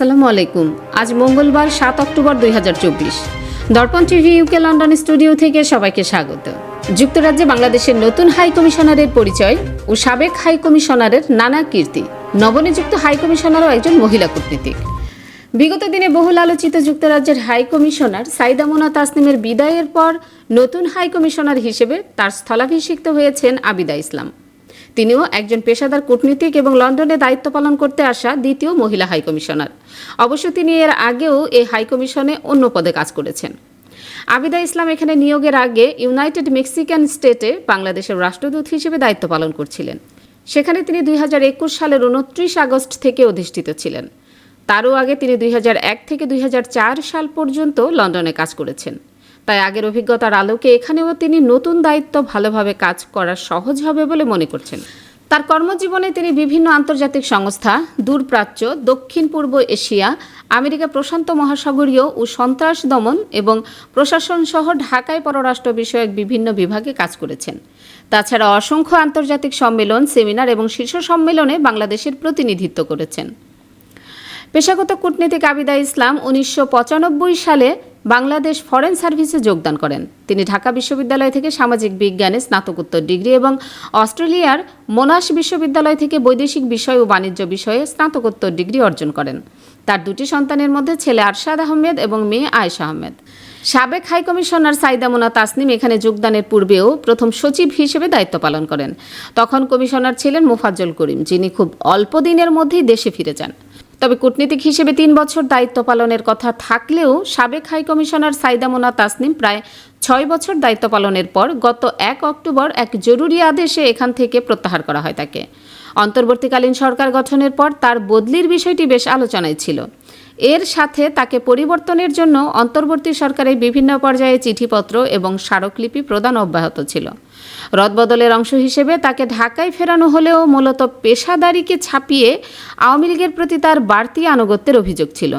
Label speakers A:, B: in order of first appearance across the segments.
A: আসসালামু আলাইকুম। আজ মঙ্গলবার, সাত অক্টোবর দুই হাজার চব্বিশ। দর্পণ টিভি ইউকে লন্ডন স্টুডিও থেকে সবাইকে স্বাগত। যুক্তরাজ্যে বাংলাদেশের নতুন হাই কমিশনারের পরিচয় ও সাবেক হাই কমিশনারের নানা কীর্তি। নবনিযুক্ত হাই কমিশনারও একজন মহিলা কূটনীতিক। বিগত দিনে বহুল আলোচিত যুক্তরাজ্যের হাই কমিশনার সাইদা মোনা তাসনিমের বিদায়ের পর নতুন হাই কমিশনার হিসেবে তার স্থলাভিষিক্ত হয়েছেন আবিদা ইসলাম। তিনিও একজন পেশাদার কূটনীতিক এবং লন্ডনে দায়িত্ব পালন করতে আসা দ্বিতীয় মহিলা হাই কমিশনার অবশ্য তিনি এর আগেও এই হাই কমিশনে অন্য পদে কাজ করেছেন। আবিদা ইসলাম এখানে নিয়োগের আগে ইউনাইটেড মেক্সিকান স্টেটে বাংলাদেশের রাষ্ট্রদূত হিসেবে দায়িত্ব পালন করছিলেন। সেখানে তিনি দুই সালের উনত্রিশ আগস্ট থেকে অধিষ্ঠিত ছিলেন। তারও আগে তিনি দুই হাজার এক থেকে দুই হাজার চার সাল পর্যন্ত লন্ডনে কাজ করেছেন। তাই আগের অভিজ্ঞতার আলোকে এখানেও তিনি নতুন দায়িত্ব ভালোভাবে কাজ করা সহজ হবে বলে মনে করছেন। তার কর্মজীবনে তিনি বিভিন্ন আন্তর্জাতিক সংস্থা, দূরপ্রাচ্য, দক্ষিণ পূর্ব এশিয়া, আমেরিকা প্রশান্ত মহাসাগরীয় ও সন্ত্রাস দমন এবং প্রশাসন সহ ঢাকায় পররাষ্ট্র বিষয়ক বিভিন্ন বিভাগে কাজ করেছেন। তাছাড়া অসংখ্য আন্তর্জাতিক সম্মেলন, সেমিনার এবং শীর্ষ সম্মেলনে বাংলাদেশের প্রতিনিধিত্ব করেছেন। পেশাগত কূটনীতিক আবিদা ইসলাম উনিশশো পঁচানব্বই সালে বাংলাদেশ ফরেন সার্ভিসে যোগদান করেন। তিনি ঢাকা বিশ্ববিদ্যালয় থেকে সামাজিক বিজ্ঞানে স্নাতকোত্তর ডিগ্রি এবং অস্ট্রেলিয়ার মোনাশ বিশ্ববিদ্যালয় থেকে বৈদেশিক বিষয় ও বাণিজ্য বিষয়ে স্নাতকোত্তর ডিগ্রি অর্জন করেন। তার দুটি সন্তানের মধ্যে ছেলে আরশাদ আহমেদ এবং মেয়ে আয়েশা আহমেদ। সাবেক হাই কমিশনার সাইদা মোনা তাসনিম এখানে যোগদানের পূর্বেও প্রথম সচিব হিসেবে দায়িত্ব পালন করেন। তখন কমিশনার ছিলেন মোফাজ্জল করিম, যিনি খুব অল্প দিনের মধ্যেই দেশে ফিরে যান। তবে কূটনীতিক হিসেবে তিন বছর দায়িত্ব পালনের কথা থাকলেও সাবেক হাইকমিশনার সাইদা মোনা তাসনিম প্রায় ছয় বছর দায়িত্ব পালনের পর গত এক অক্টোবর এক জরুরি আদেশে এখান থেকে প্রত্যাহার করা হয় তাকে। অন্তর্বর্তীকালীন সরকার গঠনের পর তার বদলির বিষয়টি বেশ আলোচনায় ছিল। এর সাথে তাকে পরিবর্তনের জন্য অন্তর্বর্তী সরকারের বিভিন্ন পর্যায়ে চিঠিপত্র এবং স্মারকলিপি প্রদান অব্যাহত ছিল। রদবদলের অংশ হিসেবে তাকে ঢাকায় ফেরানো হলেও মূলত পেশাদারিকে ছাপিয়ে আওয়ামী লীগের প্রতি তার বাড়তি আনুগত্যের অভিযোগ ছিল।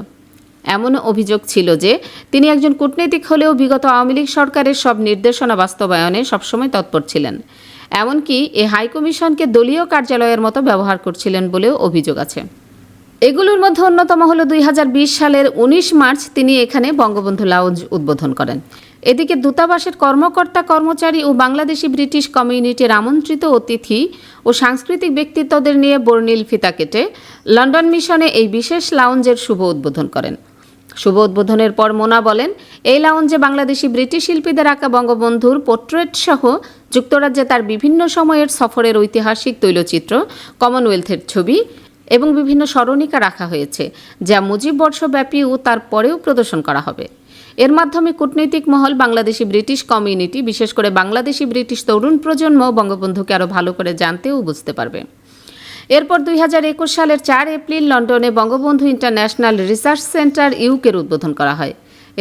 A: এমন অভিযোগ ছিল যে, তিনি একজন কূটনৈতিক হলেও বিগত আওয়ামী লীগ সরকারের সব নির্দেশনা বাস্তবায়নে সবসময় তৎপর ছিলেন। এমনকি এ হাইকমিশনকে দলীয় কার্যালয়ের মতো ব্যবহার করছিলেন বলেও অভিযোগ আছে। এগুলোর মধ্যে অন্যতম হলো দুই হাজার বিশ সালের ১৯ মার্চ তিনি এখানে বঙ্গবন্ধু লাউঞ্জ উদ্বোধন করেন। এদিকে দূতাবাসের কর্মকর্তা কর্মচারী ও বাংলাদেশি ব্রিটিশ কমিউনিটির আমন্ত্রিত অতিথি ও সাংস্কৃতিক ব্যক্তিত্বদের নিয়ে বর্ণিল ফিতা কেটে লন্ডন মিশনে এই বিশেষ লাউঞ্জের শুভ উদ্বোধন করেন। শুভ উদ্বোধনের পর মোনা বলেন, এই লাউঞ্জে বাংলাদেশি ব্রিটিশ শিল্পীদের আঁকা বঙ্গবন্ধুর পোর্ট্রেট সহ যুক্তরাজ্যে তার বিভিন্ন সময়ের সফরের ঐতিহাসিক তৈলচিত্র, কমনওয়েলথের ছবি এবং বিভিন্ন স্মরণিকা রাখা হয়েছে, যা মুজিব বর্ষব্যাপী ও তারপরেও প্রদর্শন করা হবে। এর মাধ্যমে কূটনৈতিক মহল বাংলাদেশি ব্রিটিশ কমিউনিটি, বিশেষ করে বাংলাদেশি ব্রিটিশ তরুণ প্রজন্ম বঙ্গবন্ধুকে আরও ভালো করে জানতে ও বুঝতে পারবে। এরপর দুই হাজার একুশ সালের চার এপ্রিল লন্ডনে বঙ্গবন্ধু ইন্টারন্যাশনাল রিসার্চ সেন্টার ইউকের উদ্বোধন করা হয়।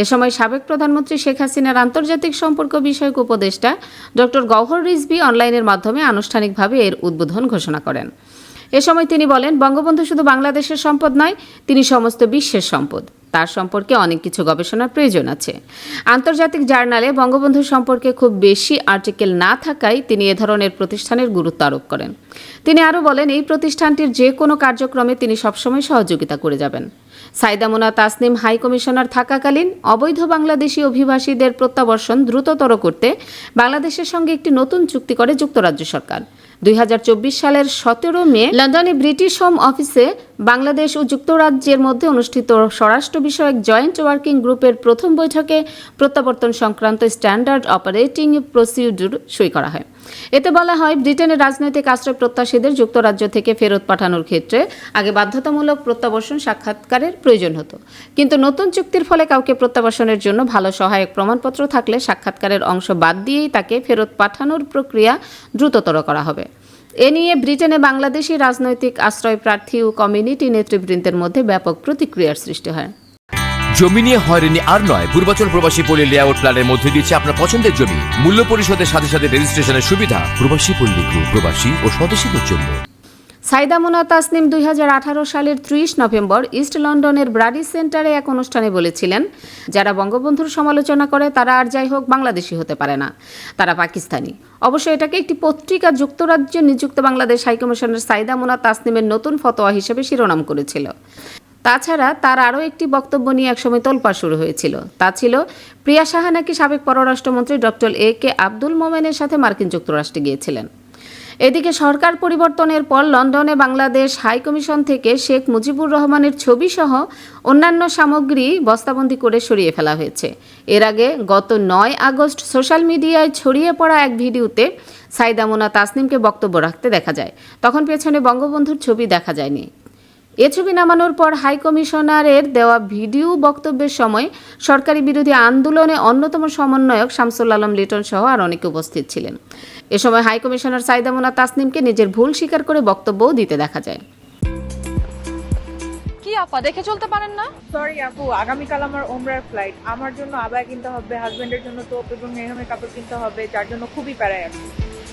A: এ সময় সাবেক প্রধানমন্ত্রী শেখ হাসিনার আন্তর্জাতিক সম্পর্ক বিষয়ক উপদেষ্টা ডক্টর গহর রিজবি অনলাইনের মাধ্যমে আনুষ্ঠানিকভাবে এর উদ্বোধন ঘোষণা করেন। এ সময় তিনি বলেন, বঙ্গবন্ধু শুধু বাংলাদেশের সম্পদ নয়, তিনি সমস্ত বিশ্বের সম্পদ। তার সম্পর্কে অনেক কিছু গবেষণার প্রয়োজন আছে। আন্তর্জাতিক জার্নালে বঙ্গবন্ধু সম্পর্কে খুব বেশি আর্টিকেল না থাকায় তিনি এ ধরনের প্রতিষ্ঠানের গুরুত্ব আরোপ করেন। তিনি আরও বলেন, এই প্রতিষ্ঠানটির যে কোনো কার্যক্রমে তিনি সবসময় সহযোগিতা করে যাবেন। সাইদামুনা তাসনিম হাই কমিশনার থাকাকালীন অবৈধ বাংলাদেশি অভিবাসীদের প্রত্যাবর্ষণ দ্রুততর করতে বাংলাদেশের সঙ্গে একটি নতুন চুক্তি করে যুক্তরাজ্য সরকার। দুই হাজার চব্বিশ সালের সতেরো মে লন্ডনে ব্রিটিশ হোম অফিসে বাংলাদেশ ও যুক্তরাজ্যের মধ্যে অনুষ্ঠিত স্বরাষ্ট্র বিষয়ক জয়েন্ট ওয়ার্কিং গ্রুপের প্রথম বৈঠকে প্রত্যাবর্তন সংক্রান্ত স্ট্যান্ডার্ড অপারেটিং প্রসিডিউর সই করা হয়। এতে বলা হয়, ব্রিটেনের রাজনৈতিক আশ্রয় প্রত্যাশীদের যুক্তরাজ্য থেকে ফেরত পাঠানোর ক্ষেত্রে আগে বাধ্যতামূলক প্রত্যাবর্ষণ সাক্ষাৎকারের প্রয়োজন হতো। কিন্তু নতুন চুক্তির ফলে কাউকে প্রত্যাবাসনের জন্য ভালো সহায়ক প্রমাণপত্র থাকলে সাক্ষাৎকারের অংশ বাদ দিয়েই তাকে ফেরত পাঠানোর প্রক্রিয়া দ্রুততর করা হবে। এ নিয়ে ব্রিটেনে বাংলাদেশি রাজনৈতিক আশ্রয় প্রার্থী ও কমিউনিটি নেতৃবৃন্দের মধ্যে ব্যাপক প্রতিক্রিয়ার সৃষ্টি হয়।
B: জমি নিয়ে হয়রানি আর নয়, পূর্বাচল প্রবাসী পল্লী লেআউট প্ল্যানের মধ্যে দিচ্ছে আপনার পছন্দের জমি। মূল্য পরিশোধের সাথে সাথে রেজিস্ট্রেশনের সুবিধা। প্রবাসী পল্লী প্রবাসী ও স্বদেশীদের জন্য
A: সাইদা মোনা তাসনিম দুই হাজার আঠারো সালের ত্রিশ নভেম্বর ইস্ট লন্ডনের ব্রাডি সেন্টারে এক অনুষ্ঠানে বলেছিলেন, যারা বঙ্গবন্ধুর সমালোচনা করে, তারা আর যাই হোক বাংলাদেশি হতে পারে না। তারা পাকিস্তানি। অবশ্য এটাকে একটি পত্রিকা যুক্তরাজ্যে নিযুক্ত বাংলাদেশ হাইকমিশনের সাইদা মোনা তাসনিমের নতুন ফতোয়া হিসেবে শিরোনাম করেছিল। তাছাড়া তার আরও একটি বক্তব্য নিয়ে একসময় তোলপাড় শুরু হয়েছিল। তা ছিল, প্রিয়া সাহা নাকি সাবেক পররাষ্ট্রমন্ত্রী ডক্টর এ কে আব্দুল মোমেনের সাথে মার্কিন যুক্তরাষ্ট্রে গিয়েছিলেন। এদিকে সরকার পরিবর্তনের পর লন্ডনে বাংলাদেশ হাইকমিশন থেকে শেখ মুজিবুর রহমানের ছবি সহ অন্যান্য সামগ্রী বস্তাবন্দি করে সরিয়ে ফেলা হয়েছে। এর আগে গত নয় আগস্ট সোশ্যাল মিডিয়ায় ছড়িয়ে পড়া এক ভিডিওতে সাইদামোনা তাসনিমকে বক্তব্য রাখতে দেখা যায়। তখন পেছনে বঙ্গবন্ধুর ছবি দেখা যায়নি। এ ছবি নামানোর পর হাই কমিশনারের দেওয়া ভিডিও বক্তব্যের সময় সরকারি বিরোধী আন্দোলনে অন্যতম সমন্বয়ক শামসুল আলম লিটন সহ আর অনেকে উপস্থিত ছিলেন। এ সময় হাই কমিশনার সাইদা মোনা তাসনিমকে নিজের ভুল স্বীকার করে বক্তব্যও দিতে দেখা যায়।
C: কি আপা দেখে চলতে পারেন না?
D: সরি আপু আগামীকাল আমার ওমরার ফ্লাইট আমার জন্য আবায় কিনতে হবে হাজবেন্ডের জন্য তোপ এবং মেহমের কাপড় কিনতে হবে যার জন্য খুবই প্যারায় আছি।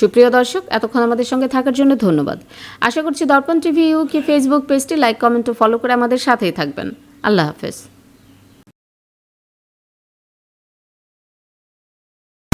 A: সুপ্রিয় দর্শক, এতক্ষণ আমাদের সঙ্গে থাকার জন্য ধন্যবাদ। আশা করছি দর্পণ টিভি ইউকে ফেসবুক পেজটি লাইক, কমেন্ট ও ফলো করে আমাদের সাথেই থাকবেন। আল্লাহ হাফেজ।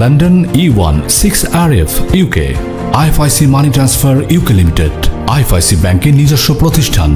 E: London E one six R F UK IFIC money transfer UK limited IFIC ব্যাংকের নিজস্ব প্রতিষ্ঠান।